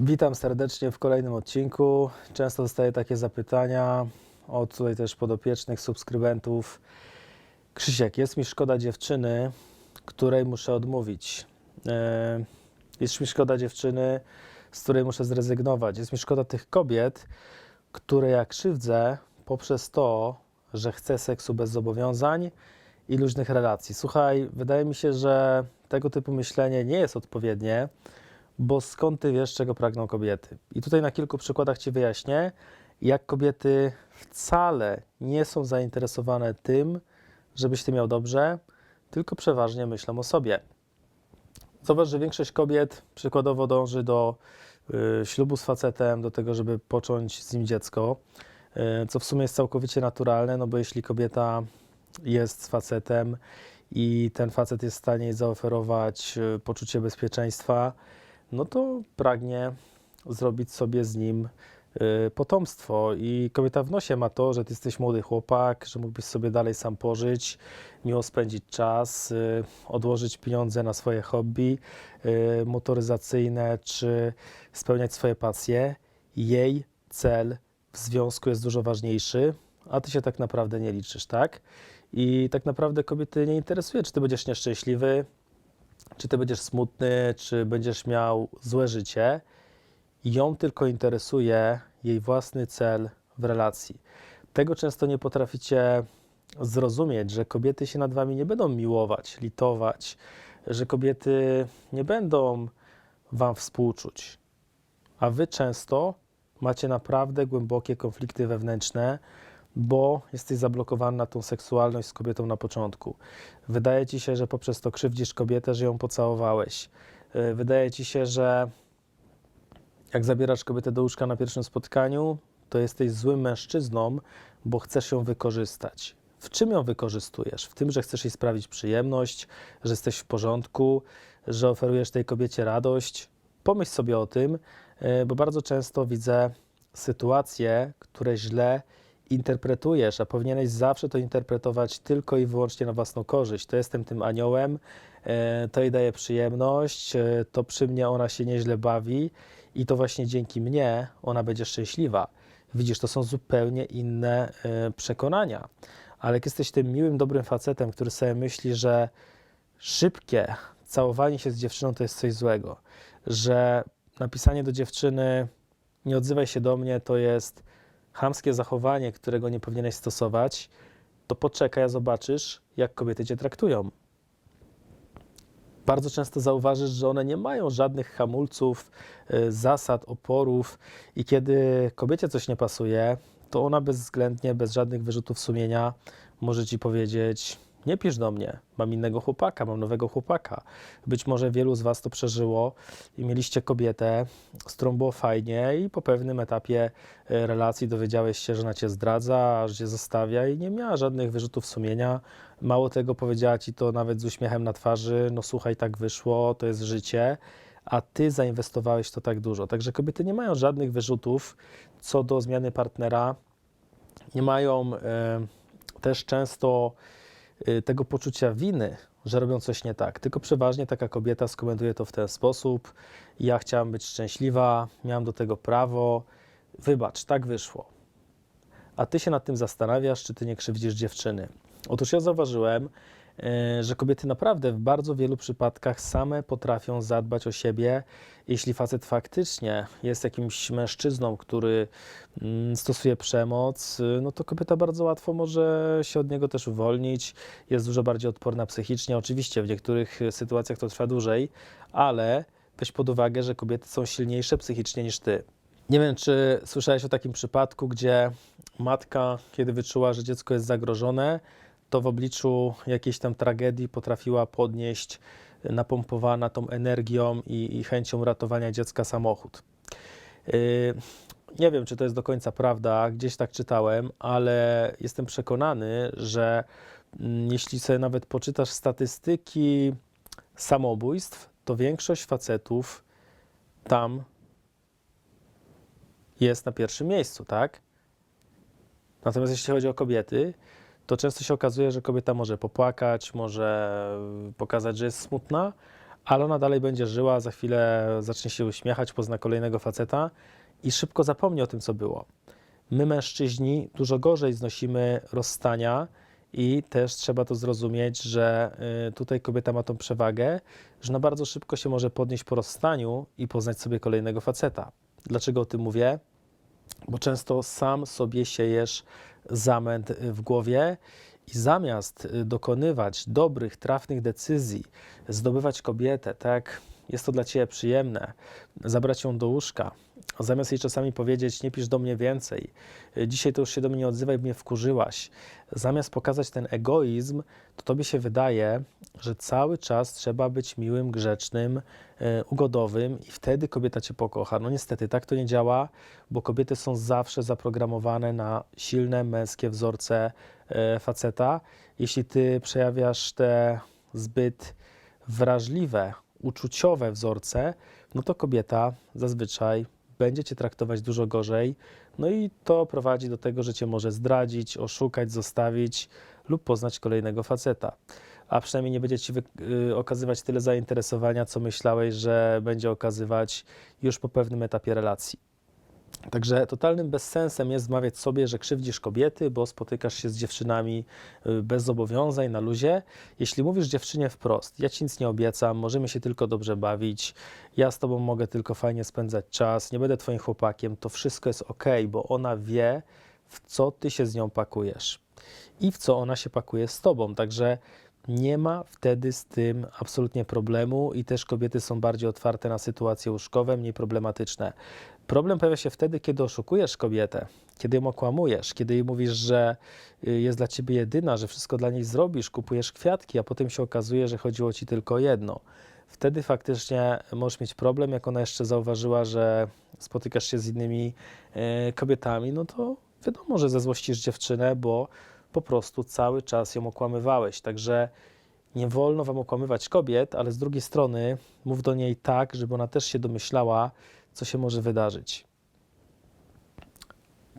Witam serdecznie w kolejnym odcinku. Często dostaję takie zapytania od tutaj też podopiecznych, subskrybentów. Krzysiek, jest mi szkoda dziewczyny, której muszę odmówić. E, Jest mi szkoda dziewczyny, z której muszę zrezygnować. Jest mi szkoda tych kobiet, które ja krzywdzę poprzez to, że chcę seksu bez zobowiązań i luźnych relacji. Słuchaj, wydaje mi się, że tego typu myślenie nie jest odpowiednie, bo skąd ty wiesz, czego pragną kobiety? I tutaj na kilku przykładach ci wyjaśnię, jak kobiety wcale nie są zainteresowane tym, żebyś ty miał dobrze, tylko przeważnie myślą o sobie. Zobacz, że większość kobiet przykładowo dąży do y, ślubu z facetem, do tego, żeby począć z nim dziecko, y, co w sumie jest całkowicie naturalne, no bo jeśli kobieta jest z facetem i ten facet jest w stanie jej zaoferować y, poczucie bezpieczeństwa, no to pragnie zrobić sobie z nim y, potomstwo. I kobieta w nosie ma to, że ty jesteś młody chłopak, że mógłbyś sobie dalej sam pożyć, miło spędzić czas, y, odłożyć pieniądze na swoje hobby y, motoryzacyjne, czy spełniać swoje pasje. Jej cel w związku jest dużo ważniejszy, a ty się tak naprawdę nie liczysz, tak? I tak naprawdę kobiety nie interesuje, czy ty będziesz nieszczęśliwy, czy ty będziesz smutny, czy będziesz miał złe życie. Ją tylko interesuje jej własny cel w relacji. Tego często nie potraficie zrozumieć, że kobiety się nad wami nie będą miłować, litować, że kobiety nie będą wam współczuć. A wy często macie naprawdę głębokie konflikty wewnętrzne, bo jesteś zablokowany na tą seksualność z kobietą na początku. Wydaje ci się, że poprzez to krzywdzisz kobietę, że ją pocałowałeś. Yy, Wydaje ci się, że jak zabierasz kobietę do łóżka na pierwszym spotkaniu, to jesteś złym mężczyzną, bo chcesz ją wykorzystać. W czym ją wykorzystujesz? W tym, że chcesz jej sprawić przyjemność, że jesteś w porządku, że oferujesz tej kobiecie radość. Pomyśl sobie o tym, yy, bo bardzo często widzę sytuacje, które źle interpretujesz, a powinieneś zawsze to interpretować tylko i wyłącznie na własną korzyść. To jestem tym aniołem, e, to jej daje przyjemność, e, to przy mnie ona się nieźle bawi i to właśnie dzięki mnie ona będzie szczęśliwa. Widzisz, to są zupełnie inne e, przekonania. Ale jak jesteś tym miłym, dobrym facetem, który sobie myśli, że szybkie całowanie się z dziewczyną to jest coś złego, że napisanie do dziewczyny nie odzywaj się do mnie to jest chamskie zachowanie, którego nie powinieneś stosować, to poczekaj, a zobaczysz, jak kobiety cię traktują. Bardzo często zauważysz, że one nie mają żadnych hamulców, y, zasad, oporów, i kiedy kobiecie coś nie pasuje, to ona bezwzględnie, bez żadnych wyrzutów sumienia może ci powiedzieć: Nie pisz do mnie, mam innego chłopaka, mam nowego chłopaka. Być może wielu z Was to przeżyło i mieliście kobietę, z którą było fajnie, i po pewnym etapie e, relacji dowiedziałeś się, że ona cię zdradza, że cię zostawia i nie miała żadnych wyrzutów sumienia. Mało tego, powiedziała ci to nawet z uśmiechem na twarzy: No słuchaj, tak wyszło, to jest życie. A ty zainwestowałeś to tak dużo. Także kobiety nie mają żadnych wyrzutów co do zmiany partnera. Nie mają e, też często tego poczucia winy, że robią coś nie tak. Tylko przeważnie taka kobieta skomentuje to w ten sposób: Ja chciałam być szczęśliwa, miałam do tego prawo, wybacz, tak wyszło. A ty się nad tym zastanawiasz, czy ty nie krzywdzisz dziewczyny. Otóż ja zauważyłem, y, że kobiety naprawdę w bardzo wielu przypadkach same potrafią zadbać o siebie. Jeśli facet faktycznie jest jakimś mężczyzną, który mm, stosuje przemoc, y, no to kobieta bardzo łatwo może się od niego też uwolnić. Jest dużo bardziej odporna psychicznie. Oczywiście w niektórych sytuacjach to trwa dłużej, ale weź pod uwagę, że kobiety są silniejsze psychicznie niż ty. Nie wiem, czy słyszałeś o takim przypadku, gdzie matka, kiedy wyczuła, że dziecko jest zagrożone, to w obliczu jakiejś tam tragedii potrafiła podnieść napompowana tą energią i, i chęcią ratowania dziecka samochód. Yy, nie wiem, czy to jest do końca prawda, gdzieś tak czytałem, ale jestem przekonany, że mm, jeśli sobie nawet poczytasz statystyki samobójstw, to większość facetów tam jest na pierwszym miejscu, tak? Natomiast jeśli chodzi o kobiety, to często się okazuje, że kobieta może popłakać, może pokazać, że jest smutna, ale ona dalej będzie żyła, za chwilę zacznie się uśmiechać, pozna kolejnego faceta i szybko zapomni o tym, co było. My, mężczyźni, dużo gorzej znosimy rozstania i też trzeba to zrozumieć, że y, tutaj kobieta ma tą przewagę, że na bardzo szybko się może podnieść po rozstaniu i poznać sobie kolejnego faceta. Dlaczego o tym mówię? Bo często sam sobie siejesz zamęt w głowie i zamiast dokonywać dobrych, trafnych decyzji, zdobywać kobietę, tak, jest to dla ciebie przyjemne, zabrać ją do łóżka, zamiast jej czasami powiedzieć, nie pisz do mnie więcej, dzisiaj to już się do mnie nie odzywaj, mnie wkurzyłaś, zamiast pokazać ten egoizm, to tobie się wydaje, że cały czas trzeba być miłym, grzecznym, e, ugodowym i wtedy kobieta cię pokocha. No niestety tak to nie działa, bo kobiety są zawsze zaprogramowane na silne męskie wzorce e, faceta. Jeśli ty przejawiasz te zbyt wrażliwe, uczuciowe wzorce, no to kobieta zazwyczaj będzie cię traktować dużo gorzej. No i to prowadzi do tego, że cię może zdradzić, oszukać, zostawić lub poznać kolejnego faceta. A przynajmniej nie będzie ci y, okazywać tyle zainteresowania, co myślałeś, że będzie okazywać już po pewnym etapie relacji. Także totalnym bezsensem jest wmawiać sobie, że krzywdzisz kobiety, bo spotykasz się z dziewczynami y, bez zobowiązań, na luzie. Jeśli mówisz dziewczynie wprost, ja ci nic nie obiecam, możemy się tylko dobrze bawić, ja z tobą mogę tylko fajnie spędzać czas, nie będę twoim chłopakiem, to wszystko jest ok, bo ona wie, w co ty się z nią pakujesz i w co ona się pakuje z tobą. Także nie ma wtedy z tym absolutnie problemu i też kobiety są bardziej otwarte na sytuacje łóżkowe, mniej problematyczne. Problem pojawia się wtedy, kiedy oszukujesz kobietę, kiedy ją okłamujesz, kiedy jej mówisz, że y, jest dla ciebie jedyna, że wszystko dla niej zrobisz, kupujesz kwiatki, a potem się okazuje, że chodziło ci tylko o jedno. Wtedy faktycznie możesz mieć problem, jak ona jeszcze zauważyła, że spotykasz się z innymi e, kobietami, no to wiadomo, że zezłościsz dziewczynę, bo po prostu cały czas ją okłamywałeś. Także nie wolno wam okłamywać kobiet, ale z drugiej strony mów do niej tak, żeby ona też się domyślała, co się może wydarzyć.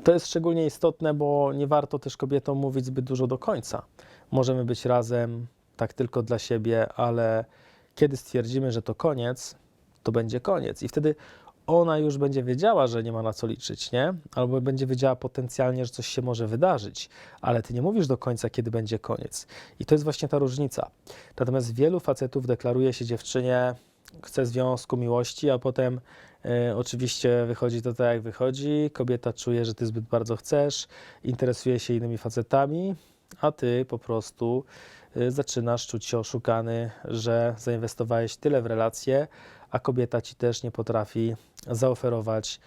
To jest szczególnie istotne, bo nie warto też kobietom mówić zbyt dużo do końca. Możemy być razem tak tylko dla siebie, ale kiedy stwierdzimy, że to koniec, to będzie koniec. I wtedy ona już będzie wiedziała, że nie ma na co liczyć, nie? Albo będzie wiedziała potencjalnie, że coś się może wydarzyć, ale ty nie mówisz do końca, kiedy będzie koniec. I to jest właśnie ta różnica. Natomiast wielu facetów deklaruje się dziewczynie, chce związku, miłości, a potem e, oczywiście wychodzi to tak, jak wychodzi. Kobieta czuje, że ty zbyt bardzo chcesz, interesuje się innymi facetami, a ty po prostu zaczynasz czuć się oszukany, że zainwestowałeś tyle w relacje, a kobieta ci też nie potrafi zaoferować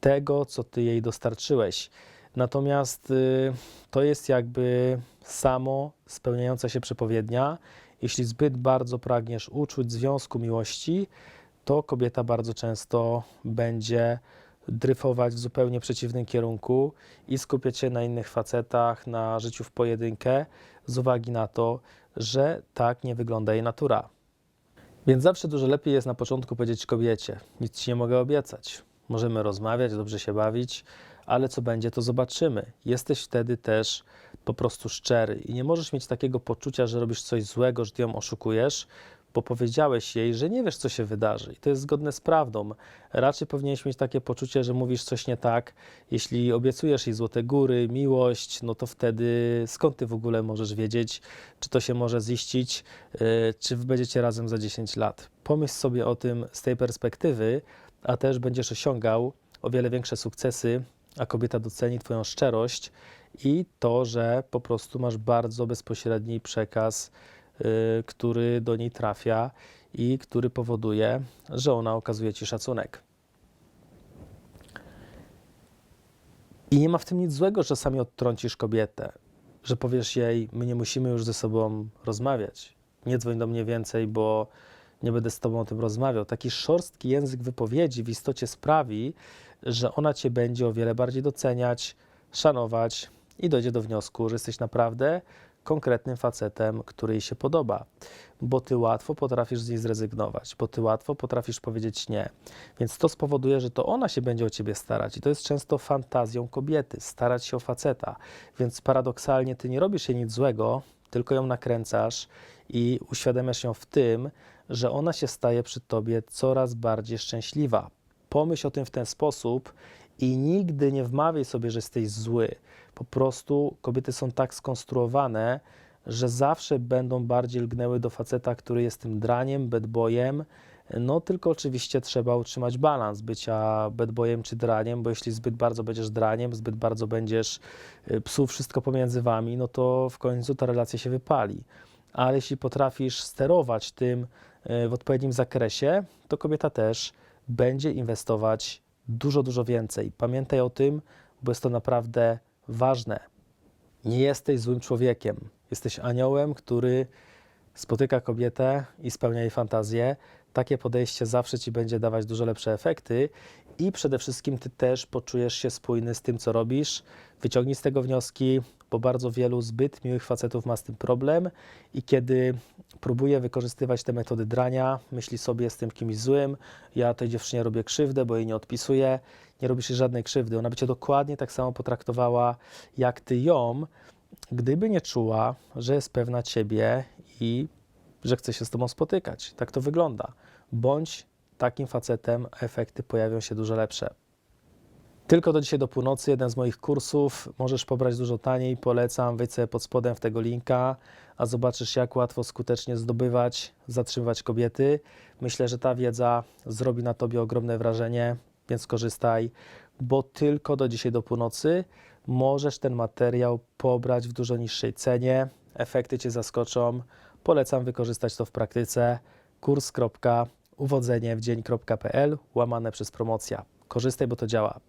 tego, co ty jej dostarczyłeś. Natomiast y, to jest jakby samo spełniająca się przepowiednia. Jeśli zbyt bardzo pragniesz uczuć związku miłości, to kobieta bardzo często będzie dryfować w zupełnie przeciwnym kierunku i skupiać się na innych facetach, na życiu w pojedynkę, z uwagi na to, że tak nie wygląda jej natura. Więc zawsze dużo lepiej jest na początku powiedzieć kobiecie: Nic ci nie mogę obiecać. Możemy rozmawiać, dobrze się bawić, ale co będzie, to zobaczymy. Jesteś wtedy też po prostu szczery i nie możesz mieć takiego poczucia, że robisz coś złego, że ty ją oszukujesz, bo powiedziałeś jej, że nie wiesz, co się wydarzy. I to jest zgodne z prawdą. Raczej powinieneś mieć takie poczucie, że mówisz coś nie tak. Jeśli obiecujesz jej złote góry, miłość, no to wtedy skąd ty w ogóle możesz wiedzieć, czy to się może ziścić, yy, czy będziecie razem za 10 lat. Pomyśl sobie o tym z tej perspektywy, a też będziesz osiągał o wiele większe sukcesy, a kobieta doceni Twoją szczerość i to, że po prostu masz bardzo bezpośredni przekaz, który do niej trafia i który powoduje, że ona okazuje Ci szacunek. I nie ma w tym nic złego, że sami odtrącisz kobietę, że powiesz jej, my nie musimy już ze sobą rozmawiać. Nie dzwoń do mnie więcej, bo nie będę z tobą o tym rozmawiał. Taki szorstki język wypowiedzi w istocie sprawi, że ona cię będzie o wiele bardziej doceniać, szanować i dojdzie do wniosku, że jesteś naprawdę konkretnym facetem, który jej się podoba, bo ty łatwo potrafisz z niej zrezygnować, bo ty łatwo potrafisz powiedzieć nie. Więc to spowoduje, że to ona się będzie o ciebie starać i to jest często fantazją kobiety, starać się o faceta. Więc paradoksalnie ty nie robisz jej nic złego, tylko ją nakręcasz i uświadamiasz ją w tym, że ona się staje przy tobie coraz bardziej szczęśliwa. Pomyśl o tym w ten sposób i nigdy nie wmawiaj sobie, że jesteś zły. Po prostu kobiety są tak skonstruowane, że zawsze będą bardziej lgnęły do faceta, który jest tym draniem, bad boyem. No tylko oczywiście trzeba utrzymać balans bycia bad boyem czy draniem, bo jeśli zbyt bardzo będziesz draniem, zbyt bardzo będziesz y, psuł wszystko pomiędzy wami, no to w końcu ta relacja się wypali. Ale jeśli potrafisz sterować tym y, w odpowiednim zakresie, to kobieta też będzie inwestować dużo, dużo więcej. Pamiętaj o tym, bo jest to naprawdę ważne. Nie jesteś złym człowiekiem. Jesteś aniołem, który spotyka kobietę i spełnia jej fantazję. Takie podejście zawsze ci będzie dawać dużo lepsze efekty i przede wszystkim ty też poczujesz się spójny z tym, co robisz. Wyciągnij z tego wnioski, bo bardzo wielu zbyt miłych facetów ma z tym problem i kiedy próbuje wykorzystywać te metody drania, myśli sobie, jestem kimś złym, ja tej dziewczynie robię krzywdę, bo jej nie odpisuję, nie robisz jej żadnej krzywdy. Ona by cię dokładnie tak samo potraktowała, jak ty ją, gdyby nie czuła, że jest pewna ciebie i że chce się z tobą spotykać. Tak to wygląda. Bądź takim facetem, efekty pojawią się dużo lepsze. Tylko do dzisiaj do północy, jeden z moich kursów. Możesz pobrać dużo taniej, polecam. Wejdź pod spodem w tego linka, a zobaczysz, jak łatwo, skutecznie zdobywać, zatrzymywać kobiety. Myślę, że ta wiedza zrobi na tobie ogromne wrażenie, więc korzystaj, bo tylko do dzisiaj do północy możesz ten materiał pobrać w dużo niższej cenie. Efekty cię zaskoczą. Polecam wykorzystać to w praktyce. kurs.uwodzeniewdzień.pl łamane przez promocja. Korzystaj, bo to działa.